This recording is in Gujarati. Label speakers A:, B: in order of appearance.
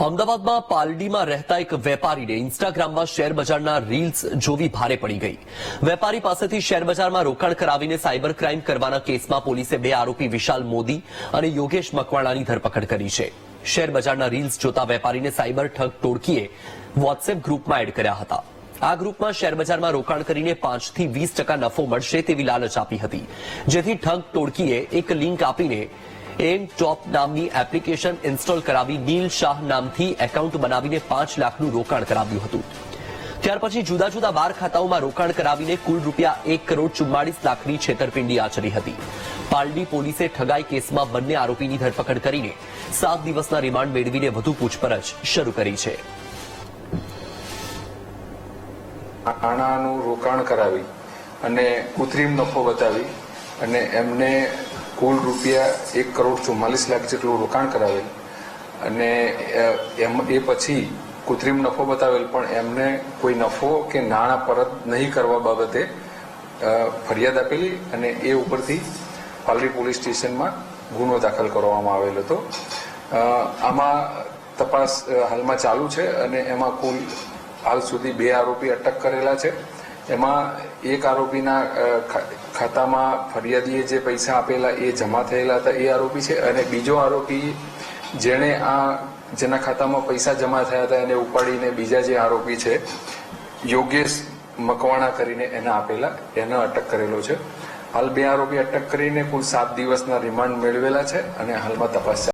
A: અમદાવાદમાં પાલડીમાં રહેતા એક વેપારીને ઇન્સ્ટાગ્રામમાં શેરબજારના રીલ્સ જોવી ભારે પડી ગઈ. વેપારી પાસેથી શેરબજારમાં રોકાણ કરાવીને સાયબર ક્રાઇમ કરવાના કેસમાં પોલીસે બે આરોપી વિશાલ મોદી અને યોગેશ મકવાણાની ધરપકડ કરી છે. શેરબજારના રીલ્સ જોતા વેપારીને સાયબર ઠગ ટોળકીએ વોટ્સએપ ગ્રુપમાં એડ કર્યા હતા. આ ગ્રુપમાં શેરબજારમાં રોકાણ કરીને પાંચથી વીસ ટકા નફો મળશે તેવી લાલચ આપી હતી. જેથી ઠગ ટોળકીએ એક લિંક આપીને એમ ટોપ નામની એપ્લિકેશન ઇન્સ્ટોલ કરાવી નીલ શાહ નામથી એકાઉન્ટ બનાવીને પાંચ લાખનું રોકાણ કરાવ્યું હતું. ત્યાર પછી જુદા જુદા બાર ખાતાઓમાં રોકાણ કરાવીને કુલ રૂપિયા એક કરોડ ચુમ્માળીસ લાખની છેતરપિંડી આચરી હતી. પાલડી પોલીસે ઠગાઈ કેસમાં બંને આરોપીની ધરપકડ કરીને સાત દિવસના રિમાન્ડ મેળવીને વધુ પૂછપરછ શરૂ કરી છે.
B: નાણાંનું રોકાણ કરાવી અને કૃત્રિમ નફો બતાવી અને એમને કુલ રૂપિયા એક કરોડ ચુમ્માલીસ લાખ જેટલું રોકાણ કરાવેલ. અને એમ, એ પછી કૃત્રિમ નફો બતાવેલ, પણ એમને કોઈ નફો કે નાણાં પરત નહીં કરવા બાબતે ફરિયાદ આપેલી અને એ ઉપરથી પાલડી પોલીસ સ્ટેશનમાં ગુનો દાખલ કરવામાં આવેલ હતો. આમાં તપાસ હાલમાં ચાલુ છે અને એમાં કુલ હાલ સુધી બે આરોપી અટક કરેલા છે. એમાં એક આરોપીના ખાતામાં ફરિયાદીએ જે પૈસા આપેલા એ જમા થયેલા હતા, એ આરોપી છે. અને બીજો આરોપી જેણે આ, જેના ખાતામાં પૈસા જમા થયા હતા, એને ઉપાડીને બીજા જે આરોપી છે, યોગેશ મકવાણા કરીને એને આપેલા, એને અટક કરેલો છે. હાલ બે આરોપી અટક કરીને કુલ સાત દિવસના રિમાન્ડ મેળવેલા છે અને હાલમાં તપાસ